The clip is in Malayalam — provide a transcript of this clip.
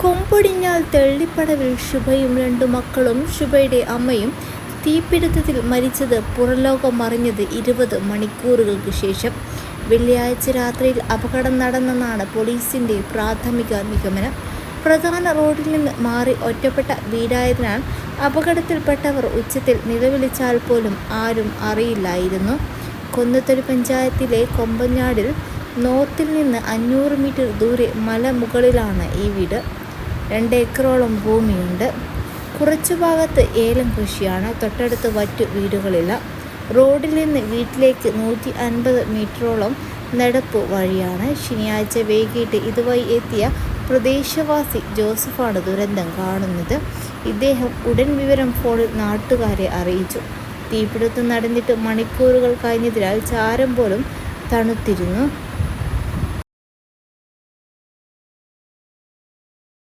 കൊമ്പൊടിഞ്ഞാൽ തെള്ളിപ്പടവിൽ ശുഭയും രണ്ടു മക്കളും ശുഭയുടെ അമ്മയും തീപിടുത്തത്തിൽ മരിച്ചത് പുറലോകം അറിഞ്ഞത് ഇരുപത് മണിക്കൂറുകൾക്ക് ശേഷം. വെള്ളിയാഴ്ച രാത്രിയിൽ അപകടം നടന്നെന്നാണ് പോലീസിന്റെ പ്രാഥമിക നിഗമനം. പ്രധാന റോഡിൽ നിന്ന് മാറി ഒറ്റപ്പെട്ട വീടായതിനാൽ അപകടത്തിൽപ്പെട്ടവർ ഉച്ചത്തിൽ നിലവിളിച്ചാൽ പോലും ആരും അറിയില്ലായിരുന്നു. കൊന്നത്തൊരു പഞ്ചായത്തിലെ കൊമ്പഞ്ഞാടിൽ നോർത്തിൽ നിന്ന് അഞ്ഞൂറ് മീറ്റർ ദൂരെ മലമുകളിലാണ് ഈ വീട്. രണ്ട് ഏക്കറോളം ഭൂമിയുണ്ട്. കുറച്ചു ഭാഗത്ത് ഏലം കൃഷിയാണ്. തൊട്ടടുത്ത് മറ്റു വീടുകളില്ല. റോഡിൽ നിന്ന് വീട്ടിലേക്ക് നൂറ്റി അൻപത് മീറ്ററോളം നടപ്പ് വഴിയാണ്. ശനിയാഴ്ച വൈകിട്ട് ഇതുവഴി എത്തിയ പ്രദേശവാസി ജോസഫാണ് ദുരന്തം കാണുന്നത്. ഇദ്ദേഹം ഉടൻ വിവരം ഫോണിൽ നാട്ടുകാരെ അറിയിച്ചു. തീപിടുത്തം നടന്നിട്ട് മണിക്കൂറുകൾ കഴിഞ്ഞതിനാൽ ചാരം പോലും തണുത്തിരുന്നു.